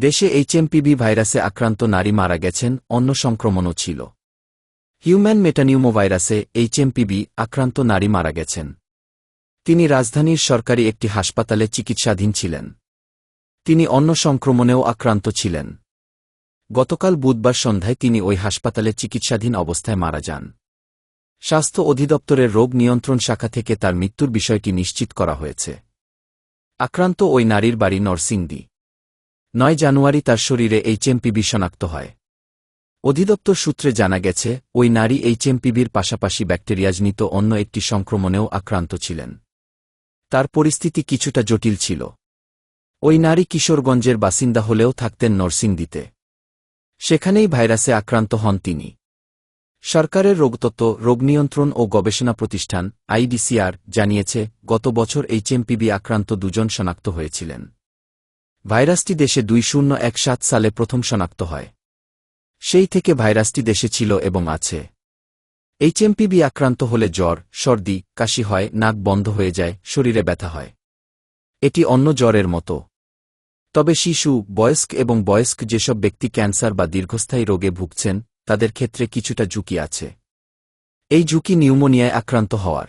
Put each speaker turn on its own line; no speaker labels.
দেশে এইচএমপিভি ভাইরাসে আক্রান্ত নারী মারা গেছেন, অন্য সংক্রমণও ছিল। হিউম্যান মেটানিউমো ভাইরাসে এইচএমপিভি আক্রান্ত নারী মারা গেছেন। তিনি রাজধানীর সরকারি একটি হাসপাতালে চিকিৎসাধীন ছিলেন। তিনি অন্য সংক্রমণেও আক্রান্ত ছিলেন। গতকাল বুধবার সন্ধ্যায় তিনি ওই হাসপাতালে চিকিৎসাধীন অবস্থায় মারা যান। স্বাস্থ্য অধিদপ্তরের রোগ নিয়ন্ত্রণ শাখা থেকে তার মৃত্যুর বিষয়টি নিশ্চিত করা হয়েছে। আক্রান্ত ওই নারীর বাড়ি নরসিংদী। নয় জানুয়ারি তার শরীরে এইচএমপিবি শনাক্ত হয়। অধিদপ্তর সূত্রে জানা গেছে, ওই নারী এইচএমপিবির পাশাপাশি ব্যাকটেরিয়াজনিত অন্য একটি সংক্রমণেও আক্রান্ত ছিলেন। তার পরিস্থিতি কিছুটা জটিল ছিল। ওই নারী কিশোরগঞ্জের বাসিন্দা হলেও থাকতেন নরসিংদীতে। সেখানেই ভাইরাসে আক্রান্ত হন তিনি। সরকারের রোগতত্ত্ব, রোগ নিয়ন্ত্রণ ও গবেষণা প্রতিষ্ঠান আইডিসিআর জানিয়েছে, গত বছর এইচএমপিবি আক্রান্ত দুজন শনাক্ত হয়েছিলেন। ভাইরাসটি দেশে দুই শূন্য এক সাত সালে প্রথম শনাক্ত হয়। সেই থেকে ভাইরাসটি দেশে ছিল এবং আছে। এইচএমপিবি আক্রান্ত হলে জ্বর, সর্দি, কাশি হয়, নাক বন্ধ হয়ে যায়, শরীরে ব্যথা হয়। এটি অন্য জ্বরের মতো। তবে শিশু, বয়স্ক এবং বয়স্ক যেসব ব্যক্তি ক্যান্সার বা দীর্ঘস্থায়ী রোগে ভুগছেন, তাদের ক্ষেত্রে কিছুটা ঝুঁকি আছে। এই ঝুঁকি নিউমোনিয়ায় আক্রান্ত হওয়ার।